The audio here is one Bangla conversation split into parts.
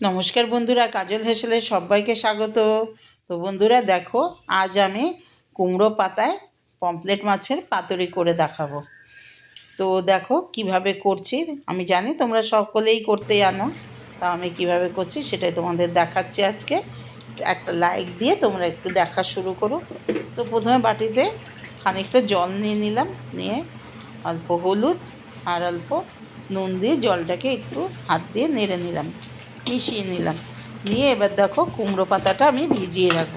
নমস্কার বন্ধুরা, কাজল হেসেলে সবাইকে স্বাগত। তো বন্ধুরা, দেখো, আজ আমি কুমড়ো পাতায় পমপ্লেট মাছের পাতুরি করে দেখাবো। তো দেখো, কীভাবে করছি, আমি জানি তোমরা সকলেই করতে জানো তা আমি কীভাবে করছি সেটাই তোমাদের দেখাচ্ছি আজকে। একটা লাইক দিয়ে তোমরা একটু দেখা শুরু করো। তো প্রথমে বাটিতে খানিকটা জল নিয়ে নিলাম, নিয়ে অল্প হলুদ আর অল্প নুন দিয়ে জলটাকে একটু হাত দিয়ে নেড়ে নিলাম। মিশিয়ে নিলাম। নিয়ে এবার দেখো কুমড়ো পাতাটা আমি ভিজিয়ে রাখব।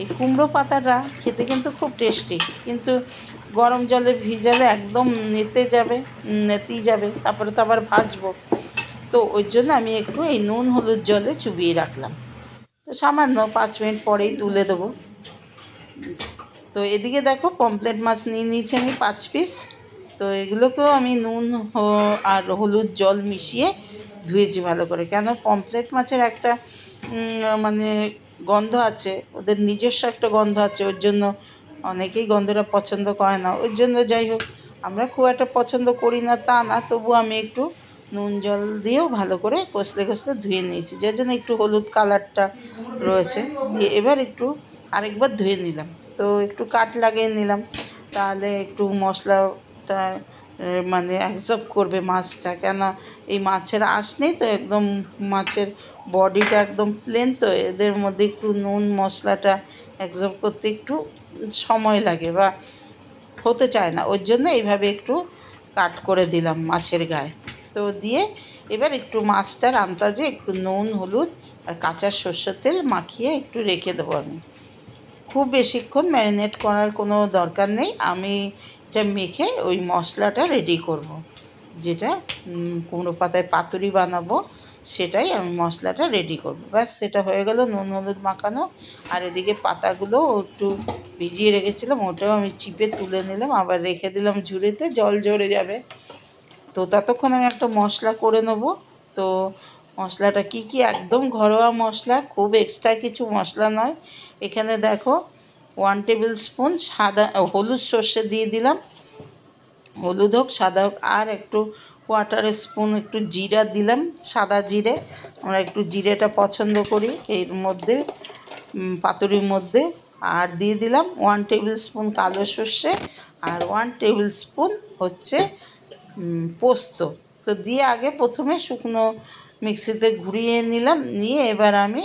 এই কুমড়ো পাতাটা খেতে কিন্তু খুব টেস্টি, কিন্তু গরম জলে ভিজালে একদম নেতে যাবে, নেতেই যাবে, তারপরে তো আবার ভাজবো। তো ওই জন্য আমি একটু এই নুন, হলুদ জলে চুবিয়ে রাখলাম। তো সামান্য পাঁচ মিনিট পরেই তুলে দেবো। তো এদিকে দেখো পমপ্লেট মাছ নিয়ে নিয়েছি আমি পাঁচ পিস। তো এগুলোকেও আমি নুন আর হলুদ জল মিশিয়ে ধুয়েছি ভালো করে। কেন? পমপ্লেট মাছের একটা মানে গন্ধ আছে, ওদের নিজস্ব একটা গন্ধ আছে, ওর জন্য অনেকেই গন্ধটা পছন্দ করে না। ওর জন্য যাই হোক, আমরা খুব একটা পছন্দ করি না, তা না, তবু আমি একটু নুন জল দিয়েও ভালো করে কষলে কষলে ধুয়ে নিয়েছি। যার জন্য একটু হলুদ কালারটা রয়েছে। দিয়ে এবার একটু আরেকবার ধুয়ে নিলাম। তো একটু কাট লাগিয়ে নিলাম। তাহলে একটু মশলাটা মানে অ্যাবজর্ব করবে মাছটা। কেন এই মাছের আঁশ নেই তো, একদম মাছের বডিটা একদম প্লেন তো, এদের মধ্যে একটু নুন, মশলাটা অ্যাবজর্ব করতে একটু সময় লাগে বা হতে চায় না। ওর জন্য এইভাবে একটু কাট করে দিলাম মাছের গায়ে। তো দিয়ে এবার একটু মাছটার আন্দাজে একটু নুন, হলুদ আর কাঁচা সর্ষের তেল মাখিয়ে একটু রেখে দেবো আমি। খুব বেশিক্ষণ ম্যারিনেট করার কোনো দরকার নেই। আমি এটা মেখে ওই মশলাটা রেডি করব। যেটা কুমড়ো পাতায় পাতুরি বানাবো, সেটাই আমি মশলাটা রেডি করব। ব্যাস, সেটা হয়ে গেল নুন হলুদ মাখানো। আর এদিকে পাতাগুলো একটু ভিজিয়ে রেখেছিলাম, ওটাও আমি চিপে তুলে নিলাম, আবার রেখে দিলাম ঝুড়িতে, জল ঝরে যাবে। তো ততক্ষণ আমি একটা মশলা করে নেব। তো মশলাটা কি কি, একদম ঘরোয়া মশলা, খুব এক্সট্রা কিছু মশলা নয়। এখানে দেখো ওয়ান টেবিল স্পুন সাদা হলুদ সর্ষে দিয়ে দিলাম। হলুদ হোক, সাদা হোক, আর একটু কোয়ার্টার স্পুন একটু জিরা দিলাম, সাদা জিরে। আমরা একটু জিরেটা পছন্দ করি, এর মধ্যে পাতুরির মধ্যে। আর দিয়ে দিলাম ওয়ান টেবিল স্পুন কালো সর্ষে, আর ওয়ান টেবিল স্পুন হচ্ছে পোস্ত। তো দিয়ে আগে প্রথমে শুকনো মিক্সিতে ঘুরিয়ে নিলাম, নিয়ে এবার আমি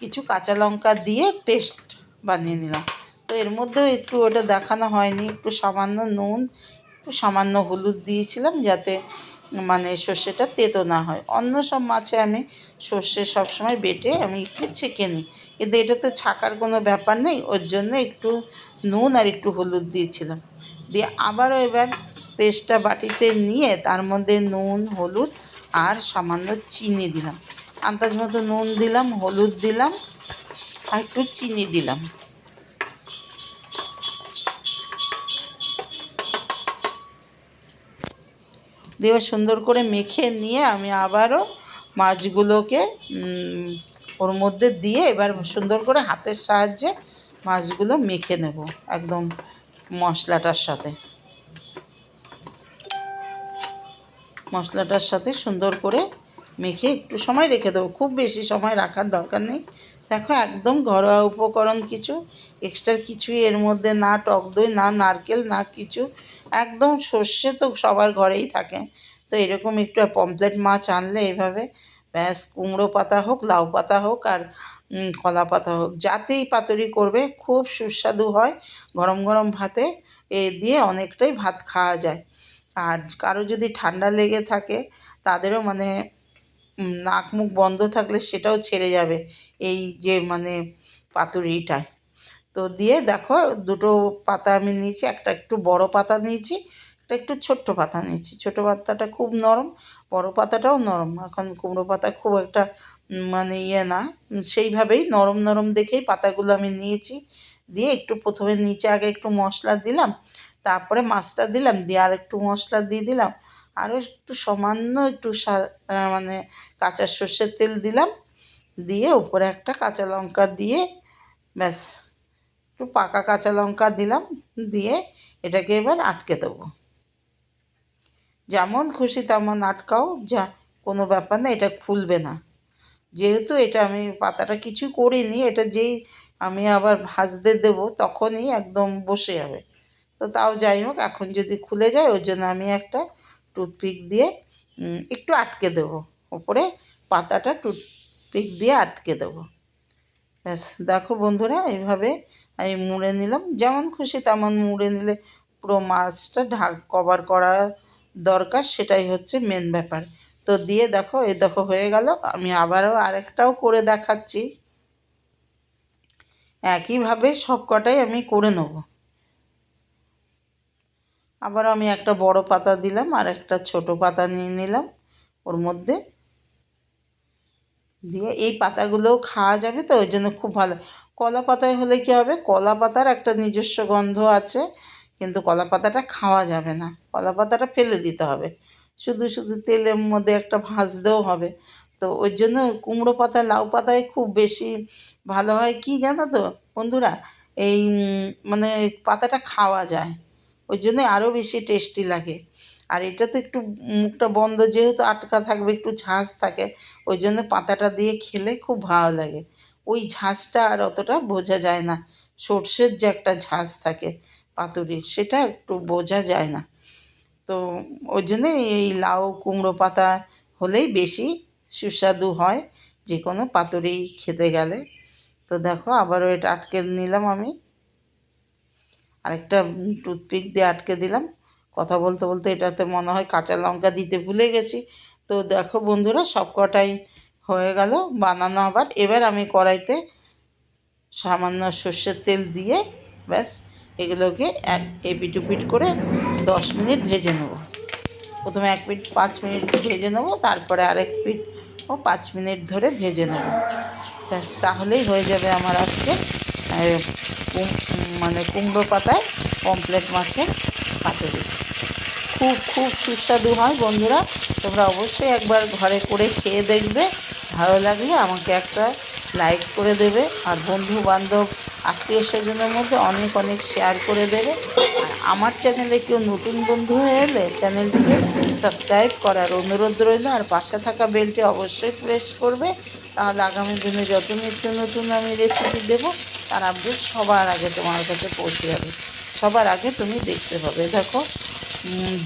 কিছু কাঁচা লঙ্কা দিয়ে পেস্ট বানিয়ে নিলাম। তো এর মধ্যেও একটু ওটা দেখানো হয়নি, একটু সামান্য নুন, একটু সামান্য হলুদ দিয়েছিলাম যাতে মানে সর্ষেটা তেতো না হয়। অন্য সব মাছে আমি সর্ষে সবসময় বেটে আমি একটু ছেঁকে নিই। কিন্তু এটা তো ছাকার কোনো ব্যাপার নেই, ওর জন্য একটু নুন আর একটু হলুদ দিয়েছিলাম। দিয়ে আবারও এবার পেস্টটা বাটিতে নিয়ে তার মধ্যে নুন, হলুদ আর সামান্য চিনি দিলাম। আন্দাজ মতো নুন দিলাম, হলুদ দিলাম। আর একটু চিনি দিলাম। দিয়ে সুন্দর করে মেখে নিয়ে আমি আবারও মাছগুলোকে ওর মধ্যে দিয়ে এবার সুন্দর করে হাতের সাহায্যে মাছগুলো মেখে নেব একদম মশলাটার সাথে। মশলাটার সাথে সুন্দর করে মেখে একটু সময় রেখে দেবো। খুব বেশি সময় রাখার দরকার নেই। দেখো, একদম ঘরোয়া উপকরণ কিছু এক্সট্রা কিছুই এর মধ্যে না টক দই, না নারকেল, না কিছু। একদম সর্ষে তো সবার ঘরেই থাকে। তো এরকম একটু আর পমপ্লেট মাছ আনলে এইভাবে ব্যাস, কুমড়ো পাতা হোক, লাউ পাতা হোক আর কলা পাতা হোক, যাতেই পাতুরি করবে, খুব সুস্বাদু হয় গরম গরম ভাতে, এ দিয়ে অনেকটাই ভাত খাওয়া যায়। আর কারও যদি ঠান্ডা লেগে থাকে, তাদেরও মানে নাক মুখ বন্ধ থাকলে সেটাও ছেড়ে যাবে এই যে মানে পাতুরিটায় তো দিয়ে দেখো দুটো পাতা আমি নিয়েছি, একটা একটু বড় পাতা নিয়েছি, একটা একটু ছোট্ট পাতা নিয়েছি। ছোটো পাতাটা খুব নরম, বড় পাতাটাও নরম। এখন কুমড়ো পাতা খুব একটা মানে ইয়ে না। সেইভাবেই নরম নরম দেখেই পাতাগুলো আমি নিয়েছি। দিয়ে একটু প্রথমে নিচে আগে একটু মশলা দিলাম, তারপরে মাছটা দিলাম, দিয়ে আর একটু মশলা দিয়ে দিলাম। আরও একটু সামান্য একটু মানে কাঁচা সর্ষের তেল দিলাম। দিয়ে উপরে একটা কাঁচা লঙ্কা দিয়ে ব্যাস, একটু পাকা কাঁচা লঙ্কা দিলাম। দিয়ে এটাকে এবার আটকে দেবো। যেমন খুশি তেমন আটকাও, যা কোনো ব্যাপার না, এটা খুলবে না। যেহেতু এটা আমি পাতাটা কিছু করিনি, এটা যেই আমি আবার ভাজতে দেব তখনই একদম বসে যাবে। তো তাও যাই হোক, এখন যদি খুলে যায় ওই জন্য আমি একটা টুথপিক দিয়ে একটু আটকে দেবো। ওপরে পাতাটা টুথপিক দিয়ে আটকে দেবো। ব্যাস, দেখো বন্ধুরা, এইভাবে আমি মুড়ে নিলাম। যেমন খুশি তেমন মুড়ে নিলে পুরো মাছটা ঢাক কভার করা দরকার, সেটাই হচ্ছে মেন ব্যাপার। তো দিয়ে দেখো, এই দেখো হয়ে গেল। আমি আবারও আরেকটাও করে দেখাচ্ছি। একইভাবে সব কটাই আমি করে নেব। আবার আমি একটা বড় পাতা দিলাম আর একটা ছোট পাতা নিয়ে নিলাম ওর মধ্যে। দিয়ে এই পাতাগুলোও খাওয়া যাবে তো, ওই জন্য খুব ভালো। কলা পাতায় হলে কী হবে? কলা পাতার একটা নিজস্ব গন্ধ আছে, কিন্তু কলা পাতাটা খাওয়া যাবে না। কলা পাতাটা ফেলে দিতে হবে। শুধু শুধু তেলের মধ্যে একটা ভাজতেও হবে। তো ওই জন্য কুমড়ো পাতা, লাউ পাতায় খুব বেশি ভালো হয় কি জানো তো বন্ধুরা? এই মানে পাতাটা খাওয়া যায়। ওই জন্য আরও বেশি টেস্টি লাগে। আর এটা তো একটু মুখটা বন্ধ, যেহেতু আটকা থাকবে, একটু ঝাঁঝ থাকে, ওই জন্য পাতাটা দিয়ে খেলে খুব ভালো লাগে। ওই ঝাঁঝটা আর অতটা বোঝা যায় না। সর্ষের যে একটা ঝাঁঝ থাকে পাতুরির, সেটা একটু বোঝা যায় না। তো ওই জন্যে এই লাউ, কুমড়ো পাতা হলেই বেশি সুস্বাদু হয়, যে কোনো পাতুরি খেতে গেলে। তো দেখো, আবারও এটা আটকে নিলাম আমি। আরেকটা টুথপিক দিয়ে আটকে দিলাম। কথা বলতে বলতে এটাতে মনে হয় কাঁচা লঙ্কা দিতে ভুলে গেছি। তো দেখো বন্ধুরা, সব কটাই হয়ে গেল বানানো আবার। এবার আমি কড়াইতে সামান্য সর্ষের তেল দিয়ে ব্যাস এগুলোকে এক এপিটুপিট করে দশ মিনিট ভেজে নেব। প্রথমে এক পিট পাঁচ মিনিট ভেজে নেব, তারপরে আরেক পিট ও পাঁচ মিনিট ধরে ভেজে নেব। ব্যাস তাহলেই হয়ে যাবে আমার আজকে মানে কুমড়ো পাতায় পমপ্লেট মাছের পাতুরি খুব খুব সুস্বাদু হয় বন্ধুরা। তোমরা অবশ্যই একবার ঘরে করে খেয়ে দেখবে। ভালো লাগলে আমাকে একটা লাইক করে দেবে। আর বন্ধু বান্ধব আত্মীয় স্বজনের মধ্যে অনেক অনেক শেয়ার করে দেবে। আর আমার চ্যানেলে কেউ নতুন বন্ধু হয়ে এলে চ্যানেলটিকে সাবস্ক্রাইব করার অনুরোধ রইল। আর পাশে থাকা বেলটি অবশ্যই প্রেস করবে। তাহলে আগামী দিনে যত নিত্য নতুন আমি রেসিপি দেবো, তার আপডেট সবার আগে তোমার কাছে পৌঁছে যাবে। সবার আগে তুমি দেখতে পাবে। দেখো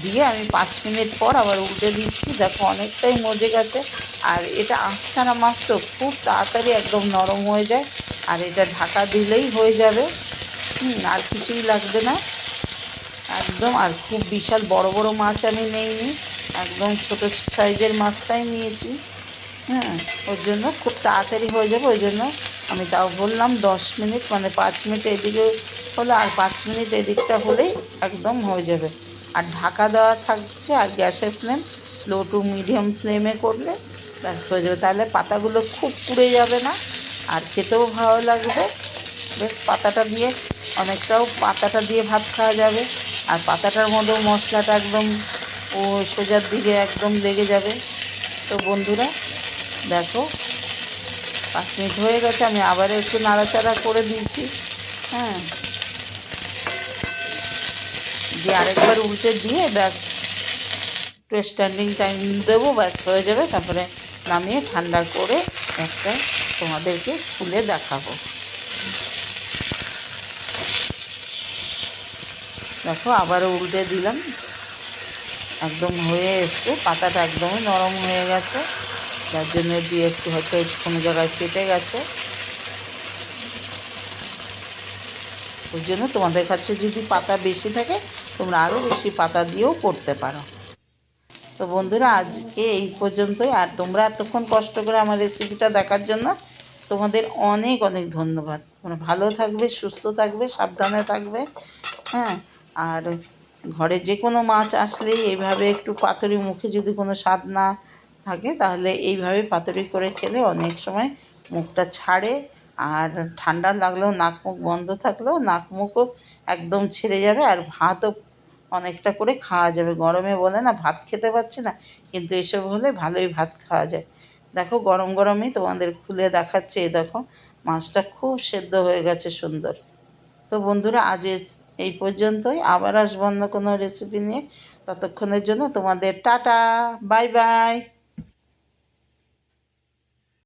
দিয়ে আমি পাঁচ মিনিট পর আবার উল্টে দিচ্ছি। দেখো, অনেকটাই মজে গেছে। আর এটা আঁশছাড়া মাছ তো খুব তাড়াতাড়ি একদম নরম হয়ে যায়। আর এটা ঢাকা দিলেই হয়ে যাবে। আর কিছুই লাগবে না। একদম, আর খুব বিশাল বড় বড় মাছ আমি নেইনি। একদম ছোট সাইজের মাছটাই নিয়েছি। হ্যাঁ ওর জন্য খুব তাড়াতাড়ি হয়ে যাবে, ওই জন্য আমি তাও বললাম দশ মিনিট মানে পাঁচ মিনিট এদিকে হলো, আর পাঁচ মিনিট এদিকটা হলেই একদম হয়ে যাবে। আর ঢাকা দেওয়া থাকছে, আর গ্যাসের ফ্লেম, লো টু মিডিয়াম ফ্লেমে করলে ব্যাস হয়ে যাবে। তাহলে পাতাগুলো খুব পুড়ে যাবে না, আর খেতেও ভালো লাগবে। বেশ, পাতাটা দিয়ে অনেকটাও পাতাটা দিয়ে ভাত খাওয়া যাবে, আর পাতাটার মধ্যেও মশলাটা একদম ও সোজার দিকে একদম লেগে যাবে। তো বন্ধুরা দেখো, পাঁচ মিনিট হয়ে গেছে, আমি আবার একটু নাড়াচাড়া করে দিয়েছি হ্যাঁ। দিয়ে আরেকবার উল্টে দিয়ে ব্যাস, একটু স্ট্যান্ডিং টাইম দেবো, ব্যাস হয়ে যাবে। তারপরে নামিয়ে ঠান্ডা করে একটা তোমাদেরকে খুলে দেখাবো। দেখো, আবারও উল্টে দিলাম। একদম হয়ে এসছে, পাতাটা একদমই নরম হয়ে গেছে। যার জন্য দিয়ে একটু হয়তো কোনো জায়গায় কেটে গেছে। ওই জন্য তোমাদের কাছে যদি পাতা বেশি থাকে, তোমরা আরও বেশি পাতা দিয়েও করতে পারো। তো বন্ধুরা, আজকে এই পর্যন্তই। আর তোমরা এতক্ষণ কষ্ট করে আমার রেসিপিটা দেখার জন্য তোমাদের অনেক অনেক ধন্যবাদ। তোমরা ভালো থাকবে, সুস্থ থাকবে, সাবধানে থাকবে হ্যাঁ? আর ঘরে যে কোনো মাছ আসলেই এইভাবে একটু পাতুরি মুখে যদি কোনো স্বাদ না থাকে, তাহলে এইভাবে পাতুরি করে খেলে অনেক সময় মুখটা ছাড়ে। আর ঠান্ডা লাগলেও নাক মুখ বন্ধ থাকলেও নাক মুখও একদম ছেড়ে যাবে আর ভাতও অনেকটা করে খাওয়া যাবে। গরমে বলে না, ভাত খেতে পারছি না, কিন্তু এসব হলে ভালোই ভাত খাওয়া যায়। দেখো, গরম গরমই তোমাদের খুলে দেখাচ্ছে এই দেখো, মাছটা খুব সেদ্ধ হয়ে গেছে সুন্দর। তো বন্ধুরা, আজ এই পর্যন্তই। আবার আসব অন্য কোনো রেসিপি নিয়ে। ততক্ষণের জন্য তোমাদের টাটা, বাই বাই।